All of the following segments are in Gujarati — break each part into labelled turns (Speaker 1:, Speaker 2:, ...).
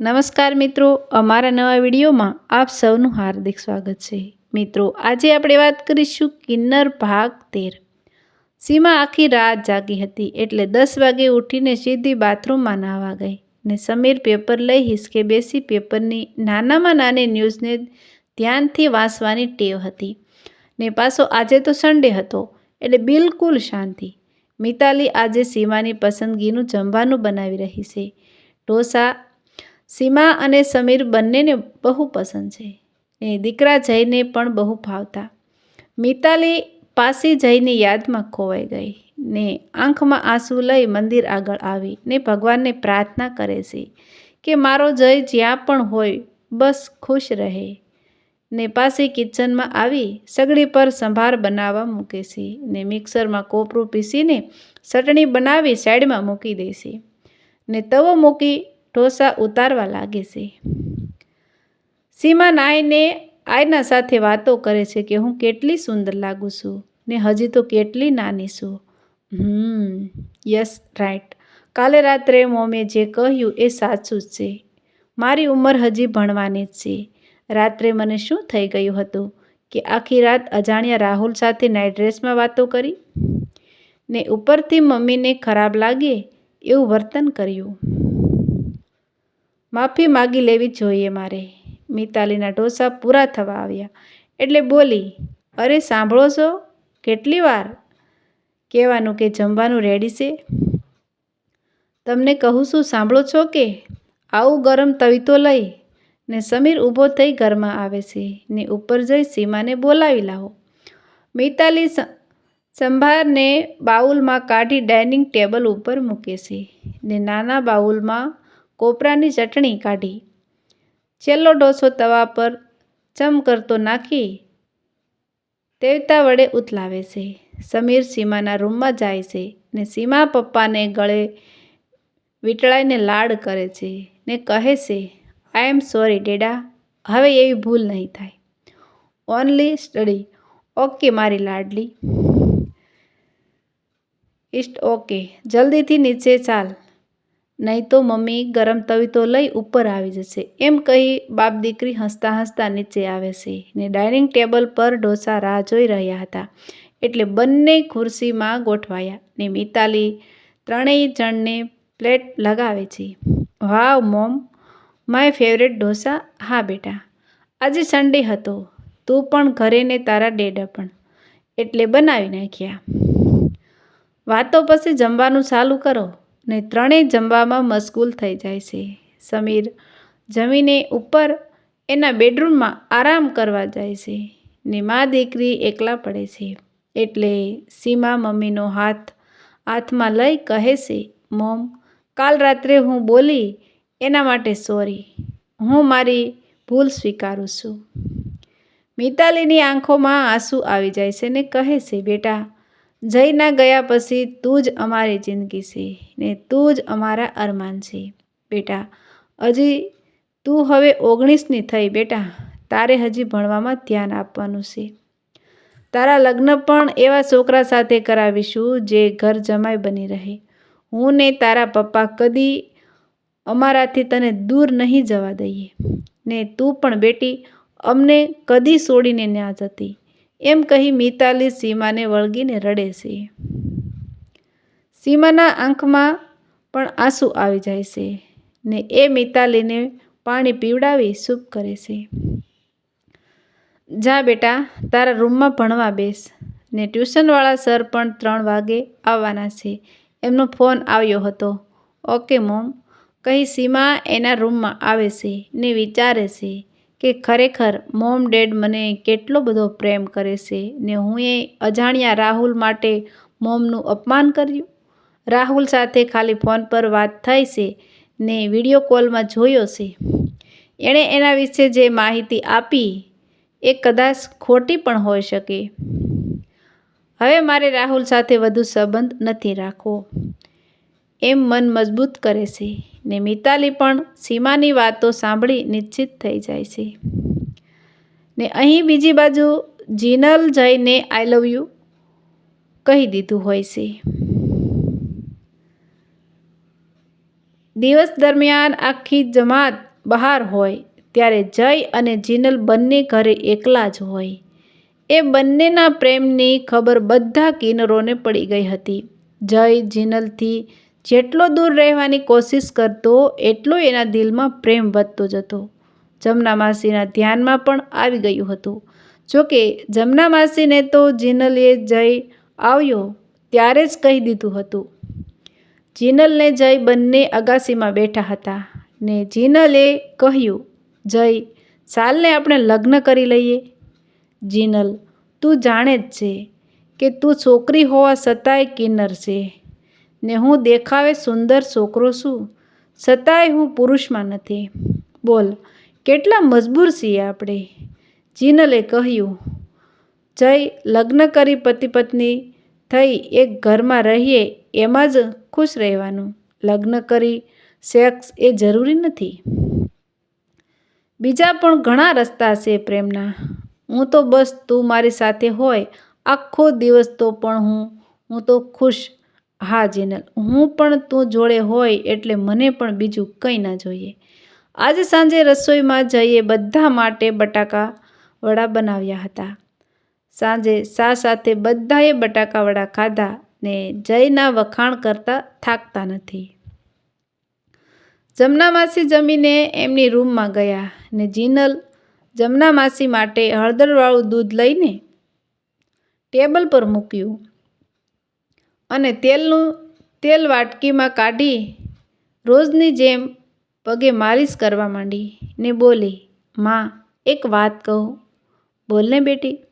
Speaker 1: નમસ્કાર મિત્રો, અમારા નવા વિડીયોમાં આપ સૌનું હાર્દિક સ્વાગત છે. મિત્રો, આજે આપણે વાત કરીશું કિન્નર ભાગ તેર. સીમા આખી રાત જાગી હતી એટલે દસ વાગે ઉઠીને સીધી બાથરૂમમાં નાહવા ગઈ ને સમીર પેપર લઈ હિસકે બેસી પેપરની નાનામાં નાની ન્યૂઝને ધ્યાનથી વાંચવાની ટેવ હતી. ને પાછો આજે તો સન્ડે હતો એટલે બિલકુલ શાંતિ. મિતાલી આજે સીમાની પસંદગીનું જમવાનું બનાવી રહી છે. ઢોસા સીમા અને સમીર બંનેને બહુ પસંદ છે. એ દીકરા જઈને પણ બહુ ભાવતા. મિતાલી પાસી જઈને યાદમાં ખોવાઈ ગઈ ને આંખમાં આંસુ લઈ મંદિર આગળ આવી ને ભગવાનને પ્રાર્થના કરે છે કે મારો જય જ્યાં પણ હોય, બસ ખુશ રહે. ને પાસે કિચનમાં આવી સગડી પર સંભાર બનાવવા મૂકે છે ને મિક્સરમાં કોપરું પીસીને ચટણી બનાવી સાઈડમાં મૂકી દે ને તવો મૂકી ઢોસા ઉતારવા લાગે છે. સીમા નાયને આયના સાથે વાતો કરે છે કે હું કેટલી સુંદર લાગું છું ને હજી તો કેટલી નાની છું. Hmm, yes, right. કાલે રાત્રે મોમે જે કહ્યું એ સાચું જ છે. મારી ઉંમર હજી ભણવાની જ છે. રાત્રે મને શું થઈ ગયું હતું કે આખી રાત અજાણ્યા રાહુલ સાથે નાઇટ ડ્રેસમાં વાતો કરી? ને ઉપરથી મમ્મીને ખરાબ લાગે એવું વર્તન કર્યું. માફી માગી લેવી જોઈએ મારે. મિતાલીના ઢોસા પૂરા થવા આવ્યા. એટલે બોલી, અરે સાંભળો છો? કેટલી વાર કહેવાનું કે જમવાનું રેડી છે? તમને કહું છું, સાંભળો છો કે? આવું ગરમ તવીતો લઈ ને સમીર ઊભો થઈ ઘરમાં આવે છે. ને ઉપર જઈ સીમાને બોલાવી લાવો. મિતાલી સંભારને બાઉલમાં કાઢી ડાઇનિંગ ટેબલ ઉપર મૂકે છે ને નાના બાઉલમાં કોપરાની ચટણી કાઢી. છેલ્લો ડોસો તવા પર ચમ કરતો નાખી તેવતા વડે ઉથલાવે છે. સમીર સીમાના રૂમમાં જાય છે ને સીમા પપ્પાને ગળે વીંટળાઈને લાડ કરે છે ને કહે છે આઈ એમ સોરી ડેડા, હવે એવી ભૂલ નહીં થાય. ઓનલી સ્ટડી ઓકે મારી લાડલી. ઇસ્ટ ઓકે જલ્દીથી નીચે ચાલ. નહીં તો મમ્મી ગરમ તવીતો લઈ ઉપર આવી જશે. એમ કહી બાપ દીકરી હસતા હસતા નીચે આવે છે ને ડાઇનિંગ ટેબલ પર ઢોસા રાહ જોઈ રહ્યા હતા. એટલે બંને ખુરશીમાં ગોઠવાયા ને મિતાલી ત્રણેય જણને પ્લેટ લગાવે છે. Wow mom, my favourite dosa. હા બેટા. આજે સન્ડે હતો. તું પણ ઘરે ને તારા ડેડા પણ. એટલે બનાવી નાખ્યા. વાતો પછી જમવાનું ચાલુ કરો. ને ત્રણેય જમવામાં મશગુલ થઈ જાય છે. સમીર જમીને ઉપર એના બેડરૂમમાં આરામ કરવા જાય છે ને મા દીકરી એકલા પડે છે. એટલે સીમા મમ્મીનો હાથ હાથમાં લઈ કહે છે, મોમ, કાલ રાત્રે હું બોલી એના માટે સોરી. હું મારી ભૂલ સ્વીકારું છું. મિતાલીની આંખોમાં આંસુ આવી જાય છે ને કહે છે, બેટા જઈના ગયા પછી તું જ અમારી જિંદગી છે ને તું જ અમારા અરમાન છે. બેટા, હજી તું હવે ઓગણીસની થઈ બેટા, તારે હજી ભણવામાં ધ્યાન આપવાનું છે. તારા લગ્ન પણ એવા છોકરા સાથે કરાવીશું જે ઘર જમાઈ બની રહે. હું ને તારા પપ્પા કદી અમારાથી તને દૂર નહીં જવા દઈએ. ને તું પણ બેટી, અમને કદી છોડીને ના જતી. એમ કહી મિતાલી સીમાને વળગીને રડે છે. સીમાના આંખમાં પણ આંસુ આવી જાય છે ને એ મિતાલીને પાણી પીવડાવી સૂપ કરે છે. જા બેટા, તારા રૂમમાં ભણવા બેસ ને ટ્યુશનવાળા સર પણ ત્રણ વાગે આવવાના છે. એમનો ફોન આવ્યો હતો. ઓકે મોમ, કહી સીમા એના રૂમમાં આવે છે ને વિચારે છે કે ખરેખર મોમ ડેડ મને કેટલો બધો પ્રેમ કરે છે ને હું એ અજાણ્યા રાહુલ માટે મોમનું અપમાન કર્યું? રાહુલ સાથે ખાલી ફોન પર વાત થઈ છે ને વીડિયો કોલમાં જોયો છે. એણે એના વિશે જે માહિતી આપી એ કદાચ ખોટી પણ હોઈ શકે. હવે મારે રાહુલ સાથે વધુ સંબંધ નથી રાખવો. એમ મન મજબૂત કરે છે. ને મિતાલી પણ સીમાની વાતો સાંભળી નિશ્ચિત થઈ જાય છે. ને અહીં બીજી બાજુ જીનલ જઈને આઈ લવ યુ કહી દીધું હોય છે. દિવસ દરમિયાન આખી જમાત બહાર હોય ત્યારે જય અને જીનલ બંને ઘરે એકલા જ હોય. એ બંનેના પ્રેમની ખબર બધા કિન્નરોને પડી ગઈ હતી. જય જીનલથી જેટલો દૂર રહેવાની કોશિશ કરતો, એટલો એના દિલમાં પ્રેમ વધતો જતો. જમના માસીના ધ્યાનમાં પણ આવી ગયું હતું. જોકે જમના માસીને તો જીનલે જય આવ્યો ત્યારે જ કહી દીધું હતું. જીનલને જય બંને અગાસીમાં બેઠા હતા ને જીનલે કહ્યું જય ચાલને આપણે લગ્ન કરી લઈએ. જીનલ, તું જાણે જ છે કે તું છોકરી હોવા છતાંય કિન્નર છે. ને હું દેખાવે સુંદર છોકરો છું, છતાંય હું પુરુષમાં નથી. બોલ, કેટલા મજબૂર છીએ આપણે. જીનલે કહ્યું, જય લગ્ન કરી પતિ પત્ની થઈ એક ઘરમાં રહીએ એમાં જ ખુશ રહેવાનું. લગ્ન કરી સેક્સ એ જરૂરી નથી. બીજા પણ ઘણા રસ્તા છે પ્રેમના. હું તો બસ તું મારી સાથે હોય, આખો દિવસ તો પણ હું હું તો ખુશ હા જેનલ હું પણ તું જોડે હોય એટલે મને પણ બીજું કંઈ ના જોઈએ. આજે સાંજે રસોઈમાં જઈએ બધા માટે બટાકા વડા બનાવ્યા હતા. સાંજે સા સાથે બધાએ બટાકા વડા ખાધા ને જયના વખાણ કરતા થાકતા નથી. જમના માસી જમીને એમની રૂમમાં ગયા ને જીનલ જમના માસી માટે હળદરવાળું દૂધ લઈને ટેબલ પર મૂક્યું. અને તેલનું તેલ વાટકીમાં કાઢી રોજની જેમ પગે માલિશ કરવા માંડી ને બોલી, માં, એક વાત કહું. બોલને બેટી.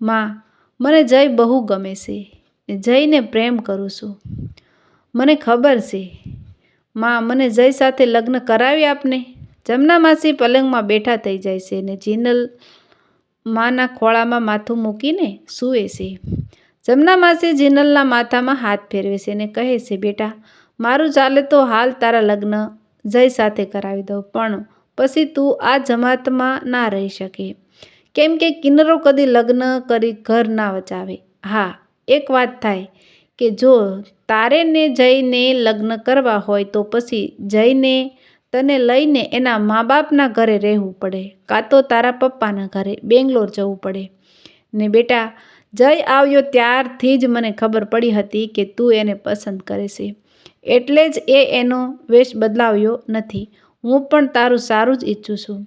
Speaker 1: માં, મને જય બહુ ગમે છે જયને પ્રેમ કરું છું. મને ખબર છે. માં, મને જય સાથે લગ્ન કરાવી આપને. જમના માસી પલંગમાં બેઠા થઈ જાય છે ને જીનલ માના ખોળામાં માથું મૂકીને સૂવે છે. જમના માસી જીનલના માથામાં હાથ ફેરવે છે અને કહે છે, બેટા, મારું ચાલે તો હાલ તારા લગ્ન જય સાથે કરાવી દઉં, પણ પછી તું આ જમાતમાં ના રહી શકે. કેમ કે કિન્નરો કદી લગ્ન કરી ઘર ના વચાવે. હા, એક વાત થાય કે જો તારે ને જઈને લગ્ન કરવા હોય તો પછી જઈને તને લઈને એના મા બાપના ઘરે રહેવું પડે, કાં તો તારા પપ્પાના ઘરે બેંગ્લોર જવું પડે. ને બેટા જય આવ્યો ત્યારથી જ મને ખબર પડી હતી કે તું એને પસંદ કરે છે. એટલે જ એ એનો વેશ બદલાવ્યો નથી. હું પણ તારું સારું જ ઈચ્છું છું.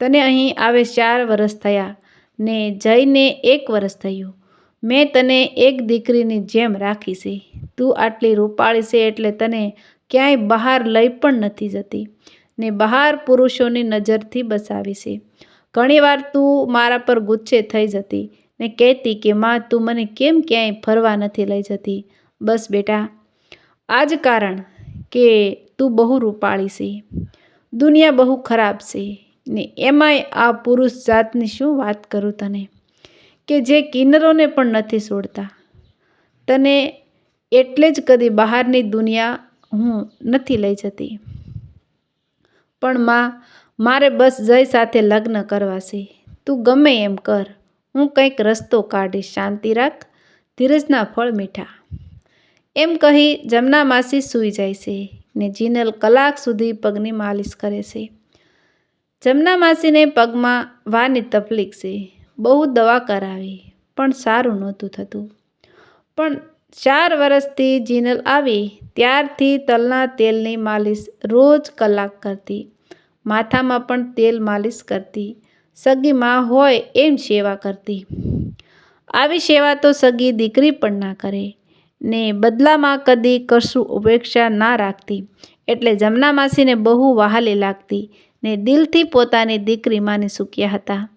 Speaker 1: તને અહીં આવે ચાર વરસ થયા ને જઈને એક વરસ થયું. મેં તને એક દીકરીની જેમ રાખી છે. તું આટલી રૂપાળી છે એટલે તને ક્યાંય બહાર લઈ પણ નથી જતી ને બહાર પુરુષોની નજરથી બસાવી છે. ઘણીવાર તું મારા પર ગુસ્સે થઈ જતી ને કહેતી કે, માં, તું મને કેમ ક્યાંય ફરવા નથી લઈ જતી? બસ બેટા, આ જ કારણ કે તું બહુ રૂપાળી છે. દુનિયા બહુ ખરાબ છે. ને એમાંય આ પુરુષ જાતની શું વાત કરું તને? કે જે કિન્નરોને પણ નથી છોડતા. તને એટલે જ કદી બહારની દુનિયા હું નથી લઈ જતી. પણ માં, મારે બસ જય સાથે લગ્ન કરવા છે. તું ગમે એમ કર. હું કંઈક રસ્તો કાઢીશ, શાંતિ રાખ, ધીરજના ફળ મીઠા. એમ કહી જમના માસી સૂઈ જાય છે ને જીનલ કલાક સુધી પગની માલિશ કરે છે. જમના માસીને પગમાં વાની તકલીફ છે. બહુ દવા કરાવી, પણ સારું નહોતું થતું. પણ ચાર વર્ષથી જીનલ આવી, ત્યારથી તલના તેલની માલિશ રોજ કલાક કરતી. માથામાં પણ તેલ માલિશ કરતી. સગી માં હોય એમ સેવા કરતી. આવી સેવા તો સગી દીકરી પણ ના કરે, ને બદલામાં કદી કશું ઉપેક્ષા ના રાખતી. એટલે જમના માસીને બહુ વહાલી લાગતી, ને દિલથી પોતાની દીકરી માને સૂક્યા હતા.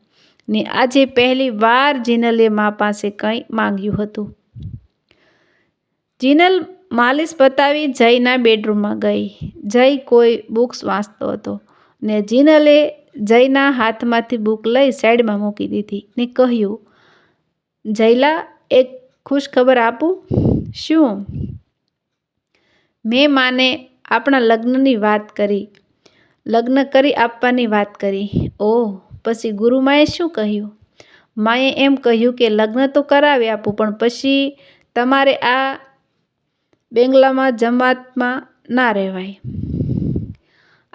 Speaker 1: ને આજે પહેલી વાર જીનલે મા પાસે કંઈ માંગ્યું હતું. જીનલ માલિશ પતાવી જયના બેડરૂમમાં ગઈ. જય કોઈ બુક્સ વાંચતો હતો, ને જીનલે જયના હાથમાંથી બુક લઈ સાઈડમાં મૂકી દીધી ને કહ્યું, જયલા, એક ખુશ ખબર આપું? શું? મેં માને આપણા લગ્નની વાત કરી. લગ્ન કરી આપવાની વાત કરી. ઓહ, પછી ગુરુમાએ શું કહ્યું? માએ એમ કહ્યું કે લગ્ન તો કરાવી આપું, પણ પછી તમારે આ બેંગલામાં જમાતમાં ના રહેવાય.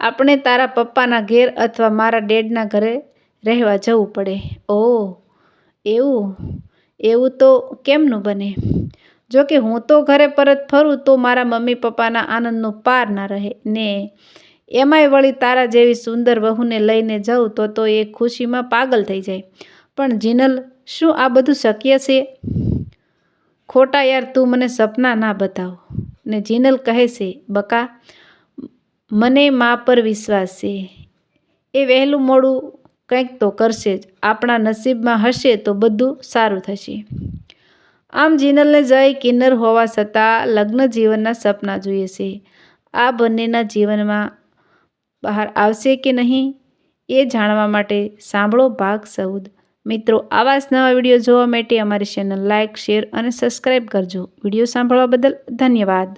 Speaker 1: આપણે તારા પપ્પાના ઘેર અથવા મારા ડેડના ઘરે રહેવા જવું પડે. ઓહ, એવું? એવું તો કેમનું બને? જો કે હું તો ઘરે પરત ફરું તો મારા મમ્મી પપ્પાના આનંદનો પાર ના રહે. ને એમાંય વળી તારા જેવી સુંદર વહુને લઈને જાઉં તો તો એ ખુશીમાં પાગલ થઈ જાય. પણ જીનલ, શું આ બધું શક્ય છે? ખોટા યાર, તું મને સપના ના બતાવ. ને જીનલ કહે છે, બકા મને મા પર વિશ્વાસ છે. એ વહેલું મોડું કંઈક તો કરશે જ. આપણા નસીબમાં હશે તો બધું સારું થશે. આમ જીનલને જય કિન્નર હોવા છતાં લગ્ન જીવનના સપના જોઈએ છે. આ બંનેના જીવનમાં બહાર આવશે કે નહીં, એ જાણવા માટે સાંભળો ભાગ ચૌદ. મિત્રો, આવા જ નવા વીડિયો જોવા માટે અમારી ચેનલ લાઇક શેર અને સબસ્ક્રાઈબ કરજો. વીડિયો સાંભળવા બદલ ધન્યવાદ.